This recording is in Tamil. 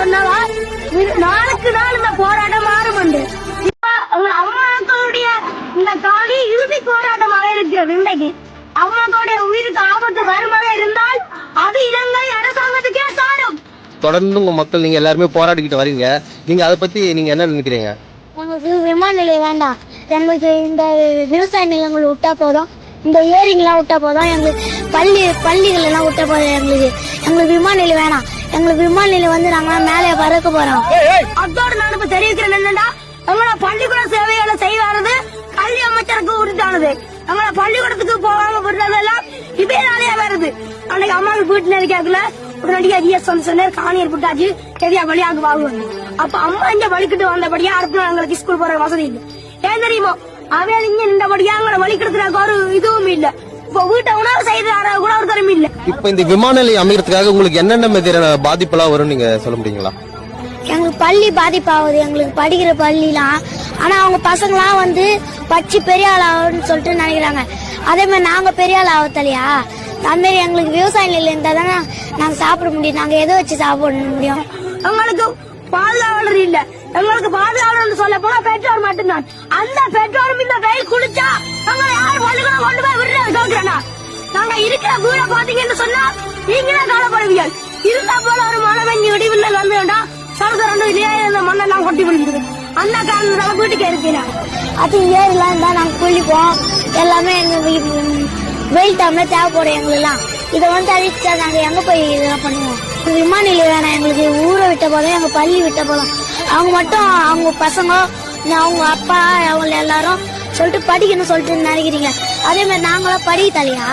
சொன்னவா? இது நாளுக்கு நாள் இந்த போராட்டம் மாறுபண்டு அம்மாக்களுடைய இந்த காலி இறுதி போராட்டமாக இருக்கிறது இன்றைக்கு. அம்மாக்களுடைய உயிருக்கு ஆபத்து வருமாக இருந்தால் அது இலங்கை அரசாங்கத்துக்கே சாரும். தொடர்ந்து உங்க மக்கள் நீங்க எல்லாருமே போராடிக்கிட்டு வரீங்க. நீங்க அதை பத்தி நீங்க என்ன நினைக்கிறீங்க? எங்களுக்கு விமான நிலையம் வேண்டாம். எங்களுக்கு இந்த விவசாய நிலங்கள் விட்டா போதும். இந்த ஏரிங்கெல்லாம் விட்டா போதும். எங்களுக்கு பள்ளி பள்ளிகள் எல்லாம் விட்டா போதும். எங்களுக்கு எங்களுக்கு விமான நிலையம் வேணாம். எங்களுக்கு விமான நிலையம் வந்து நாங்க மேலே பறக்க போறோம். அதோட நான் இப்ப தெரிவிக்கிறேன் என்னன்னா எங்களோட பள்ளிக்கூட சேவைகளை செய்வாரது கல்வி அமைச்சருக்கு உறுதியானது எங்களோட பள்ளிக்கூடத்துக்கு போகாம விடுறதெல்லாம் இதேனாலே வருது. அன்னைக்கு அம்மாவுக்கு வீட்டுல இருக்காக்குல உடனடியா ஜிஎஸ் வந்து சொன்னார் காணியர் புட்டாச்சு சரியா வழியாக வாங்குவாங்க. அப்ப அம்மா இங்க வலிக்கிட்டு வந்தபடியா அடுத்த எங்களுக்கு ஸ்கூல் போற வசதி இல்லை. ஏன் தெரியுமோ அவன் இங்க நின்றபடியா எங்களை வலிக்கிறதுக்கு ஒரு இதுவும் இல்ல. இப்ப வீட்டை உணவு செய்து கூட ஒரு தரம் இல்ல. இப்ப இந்த விமான நிலையம் அமைக்கிறதுக்காக உங்களுக்கு என்னென்ன மாதிரியான பாதிப்பெல்லாம் வரும் நீங்க சொல்ல முடியுங்களா? எங்களுக்கு பள்ளி பாதிப்பாகுது. எங்களுக்கு படிக்கிற பள்ளிலாம். ஆனா அவங்க பசங்களாம் வந்து படிச்சு பெரிய ஆள் ஆகணும்னு சொல்லிட்டு நினைக்கிறாங்க. அதே மாதிரி நாங்க பெரிய ஆள் ஆகத்தலையா? அது மாதிரி எங்களுக்கு விவசாய நிலையம் இருந்தா தானே நாங்க சாப்பிட முடியும். நாங்க எதை வச்சு சாப்பிட முடியும்? எங்களுக்கு பாதுகாவலர் இல்ல. எங்களுக்கு பாதுகாவலர் சொல்ல போனா பெற்றோர் மட்டும்தான். அந்த பெற்றோரும் இந்த வெயில் குளிச்சா எங்களை யார் பள்ளிக்கூடம் கொண்டு வீட பாத்தீங்கன்னு சொன்னா நீங்களே காலப்படுவீர்கள் இருந்தா போல ஒரு மழை பெஞ்சு விடிவில் வந்து வேண்டாம் சரசரண்டு இல்லையா இந்த மண்ணெல்லாம் கொட்டி விழுந்துருது அந்த காரணத்தால வீட்டுக்கு இருக்கிறேன் அது ஏறிலாம் இருந்தா நாங்க குளிப்போம் எல்லாமே எங்க வெயில் டைம்ல தேவைப்படும் எங்களுக்குலாம் இதை வந்து அழிச்சா நாங்க எங்க போய் இதெல்லாம் பண்ணுவோம்? விமான நிலையம் வேணாம் எங்களுக்கு ஊரை விட்ட போதும் எங்க பள்ளி விட்ட போதும். அவங்க மட்டும் அவங்க பசங்க அவங்க அப்பா அவங்க எல்லாரும் சொல்லிட்டு படிக்கணும்னு சொல்லிட்டு நினைக்கிறீங்க. அதே மாதிரி நாங்களாம் படிக்க தலையா